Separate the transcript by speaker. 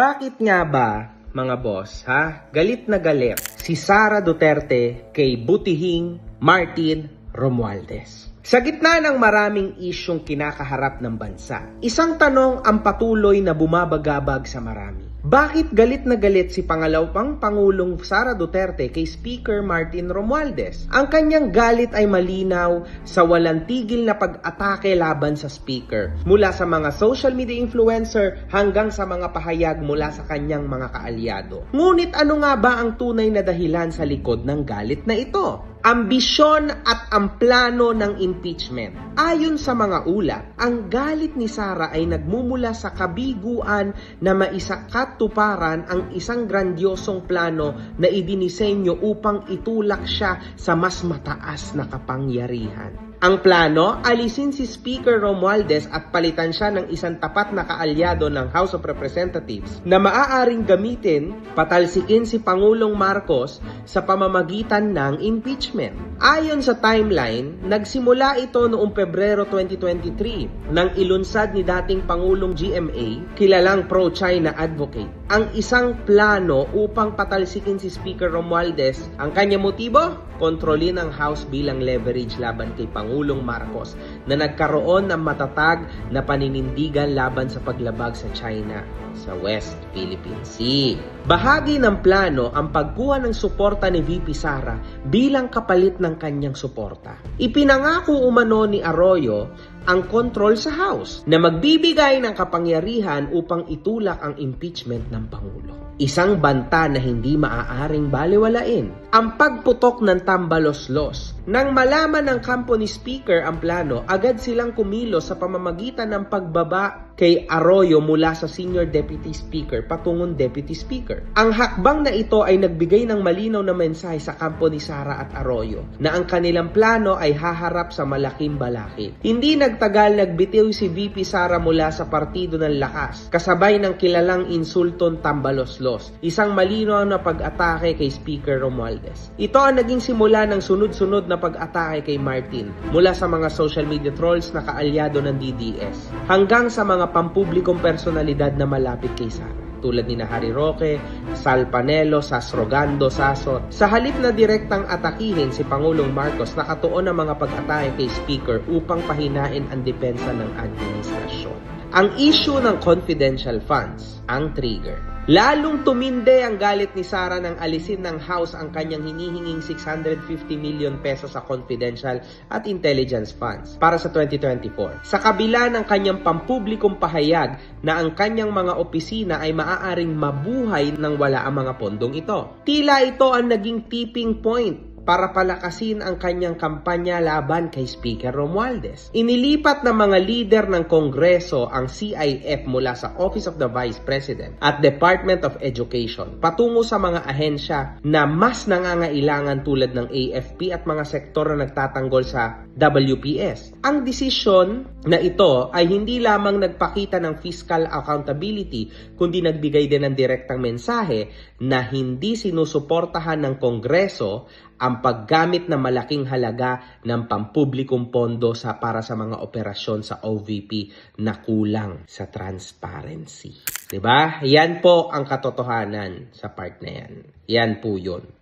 Speaker 1: Bakit nga ba, mga boss, ha? Galit na galit si Sara Duterte kay Butihing Martin Romualdez. Sa gitna ng maraming isyong kinakaharap ng bansa, isang tanong ang patuloy na bumabagabag sa marami. Bakit galit na galit si pangalawang Pangulong Sara Duterte kay Speaker Martin Romualdez? Ang kanyang galit ay malinaw sa walang tigil na pag-atake laban sa Speaker. Mula sa mga social media influencer hanggang sa mga pahayag mula sa kanyang mga kaalyado. Ngunit ano nga ba ang tunay na dahilan sa likod ng galit na ito? Ambisyon at ang plano ng impeachment. Ayon sa mga ulat, ang galit ni Sara ay nagmumula sa kabiguan na maisakatuparan ang isang grandiosong plano na idinisenyo upang itulak siya sa mas mataas na kapangyarihan. Ang plano, alisin si Speaker Romualdez at palitan siya ng isang tapat na kaalyado ng House of Representatives na maaaring gamitin patalsikin si Pangulong Marcos sa pamamagitan ng impeachment. Ayon sa timeline, nagsimula ito noong Pebrero 2023 nang ilunsad ni dating Pangulong GMA, kilalang pro-China advocate, ang isang plano upang patalsikin si Speaker Romualdez. Ang kanya motibo? kontrolin ang House bilang leverage laban kay Pangulong Marcos na nagkaroon ng matatag na paninindigan laban sa paglabag sa China sa West Philippine Sea. Bahagi ng plano ang pagkuha ng suporta ni VP Sara bilang kapalit ng kanyang suporta. Ipinangako umano ni Arroyo ang control sa House na magbibigay ng kapangyarihan upang itulak ang impeachment ng Pangulo. Isang banta na hindi maaaring baliwalain. Ang pagputok ng tambaloslos. Nang malaman ng kampo Speaker ang plano, agad silang kumilos sa pamamagitan ng pagbaba kay Arroyo mula sa Senior Deputy Speaker patungong Deputy Speaker. Ang hakbang na ito ay nagbigay ng malinaw na mensahe sa kampo ni Sara at Arroyo na ang kanilang plano ay haharap sa malaking balakid. Hindi nagtagal nagbitiw si VP Sara mula sa Partido ng Lakas kasabay ng kilalang insulton tambaloslos, isang malinaw na pag-atake kay Speaker Romualdez. Ito ang naging simula ng sunod-sunod na pag-atake kay Martin mula sa mga social media trolls na kaalyado ng DDS hanggang sa mga pampublikong personalidad na malapit kay Sara tulad ni Harry Roque, Sal Panelo, Sasrogando, Saso. Sa halip na direktang atakihin si Pangulong Marcos, nakatuon ang mga pag-atake kay Speaker upang pahinain ang depensa ng administrasyon. Ang issue ng confidential funds, ang trigger. Lalong tuminde ang galit ni Sara nang alisin ng House ang kanyang hinihinging 650 million pesos sa confidential at intelligence funds para sa 2024. Sa kabila ng kanyang pampublikong pahayag na ang kanyang mga opisina ay maaaring mabuhay nang wala ang mga pondong ito. Tila ito ang naging tipping point para palakasin ang kanyang kampanya laban kay Speaker Romualdez. Inilipat ng mga lider ng Kongreso ang CIF mula sa Office of the Vice President at Department of Education patungo sa mga ahensya na mas nangangailangan tulad ng AFP at mga sektor na nagtatanggol sa WPS. Ang desisyon na ito ay hindi lamang nagpakita ng fiscal accountability kundi nagbigay din ng direktang mensahe na hindi sinusuportahan ng Kongreso ang paggamit ng malaking halaga ng pampublikong pondo sa para sa mga operasyon sa OVP na kulang sa transparency. 'Di ba? Yan po ang katotohanan sa part na yan. Yan po 'yon.